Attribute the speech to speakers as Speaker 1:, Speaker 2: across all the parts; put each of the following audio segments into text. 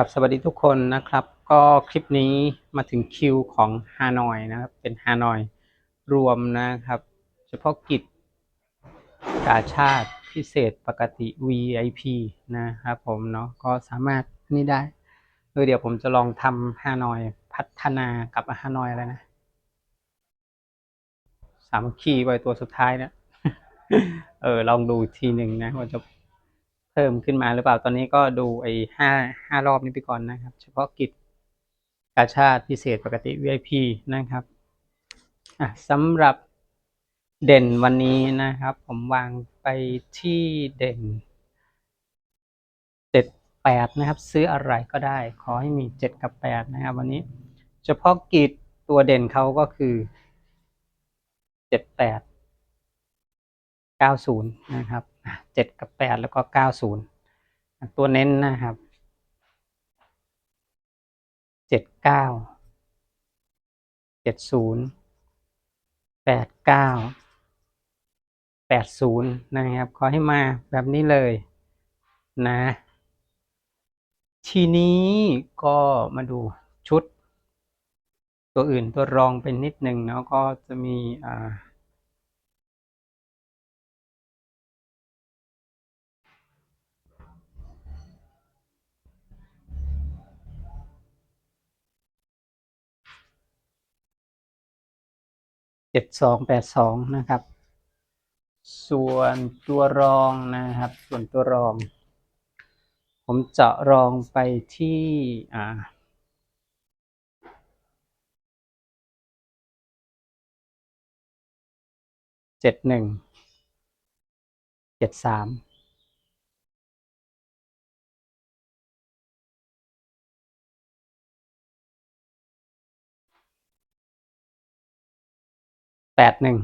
Speaker 1: ครับสวัสดีทุกคนนะครับ ก็คลิปนี้มาถึงคิวของฮานอยนะครับ เป็นฮานอยรวมนะครับ เฉพาะกิจกาชาติพิเศษปกติ VIP นะครับผมเนาะก็สามารถนี่ได้เออเดี๋ยวผมจะลองทำฮานอยพัฒนากับฮานอยอะไรนะ สามัคคีไว้ตัวสุดท้ายนะเออลองดูทีหนึ่งนะว่าจะ พิ่มขึ้นมาหรือเปล่าตอนนี้ก็ดูไอ้ห้าห้ารอบนี้ไปก่อนนะครับ เฉพาะกิจกาชาติพิเศษปกติ VIP นะครับอะสำหรับเด่นวันนี้นะครับ ผมวางไปที่เด่นเจ็ดแปดนะครับ ซื้ออะไรก็ได้ ขอให้มีเจ็ดกับแปดนะครับ วันนี้เฉพาะกิจตัวเด่นเขาก็คือเจ็ดแปดเก้าศูนย์นะครับ เจ็ดกับแปดแล้วก็เก้าศูนย์ตัวเน้นนะครับเจ็ดเก้าเจ็ดศูนย์แปดเก้าแปดศูนย์นะครับ ขอให้มาแบบนี้เลยนะ ทีนี้ก็มาดูชุด ตัวอื่นตัวรองเป็นนิดหนึ่งเนาะก็จะมีอ่า เจ็ดสองแปดสองนะครับ ส่วนตัวรองนะครับ ส่วนตัวรอง ผมเจาะรองไปที่อ่าเจ็ดหนึ่งเจ็ดสาม แปดหนึ่ง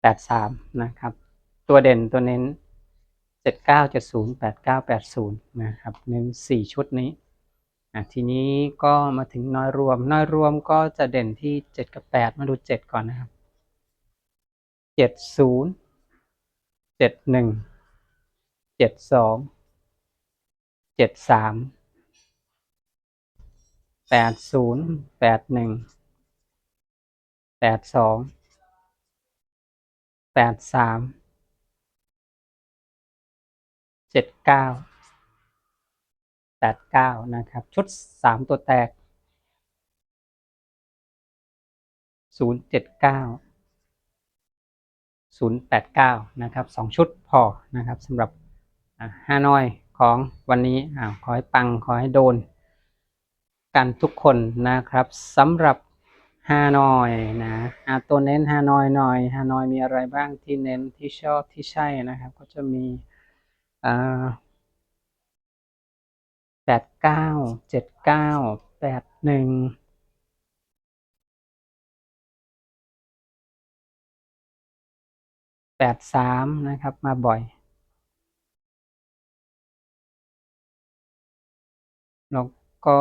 Speaker 1: แปดสามนะครับ ตัวเด่นตัวเน้นเจ็ดเก้าเจ็ดศูนย์แปดเก้าแปดศูนย์นะครับ เน้นสี่ชุดนี้อะทีนี้ก็มาถึงน้อยรวม น้อยรวมก็จะเด่นที่เจ็ดกับแปดมาดูเจ็ดก่อนนะครับเจ็ดศูนย์เจ็ดหนึ่งเจ็ดสองเจ็ดสามแปดศูนย์แปดหนึ่ง แปดสองแปดสามเจ็ดเก้าแปดเก้านะครับ ชุดสามตัวแตกศูนย์เจ็ดเก้าศูนย์แปดเก้านะครับสองชุดพอนะครับสำหรับห้าน้อยของวันนี้อขอให้ปังขอให้โดน กันทุกคนนะครับสำหรับ ฮานอยนะอะตัวเน้นฮานอยหน่อยฮานอยมีอะไรบ้างที่เน้นที่ชอบที่ใช่นะครับ ก็จะมีอ่าแปดเก้าเจ็ดเก้าแปดหนึ่งแปดสามนะครับ มาบ่อยแล้วก็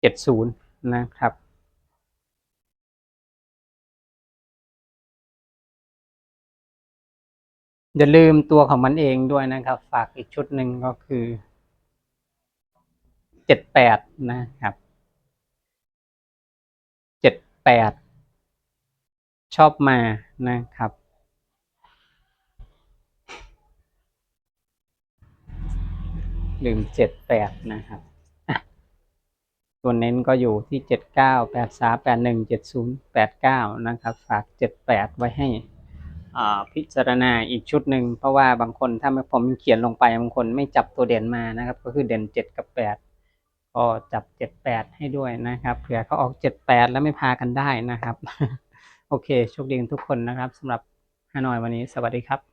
Speaker 1: เจ็ดศูนย์นะครับอย่าลืมตัวของมันเองด้วยนะครับ ฝากอีกชุดหนึ่งก็คือเจ็ดแปดนะครับเจ็ดแปดชอบมานะครับ ลืมเจ็ดแปดนะครับ ตัวเน้นก็อยู่ที่เจ็ดเก้าแปดสามแปดหนึ่งเจ็ดศูนย์แปดเก้านะครับ ฝากเจ็ดแปดไว้ให้พิจารณาอีกชุดหนึ่ง เพราะว่าบางคนถ้าผมเขียนลงไปบางคนไม่จับตัวเด่นมานะครับ ก็คือเด่นเจ็ดกับแปดก็จับเจ็ดแปดให้ด้วยนะครับ เผื่อเขาออกเจ็ดแปดแล้วไม่พากันได้นะครับ โอเคโชคดีทุกคนนะครับสำหรับฮานอยวันนี้ สวัสดีครับ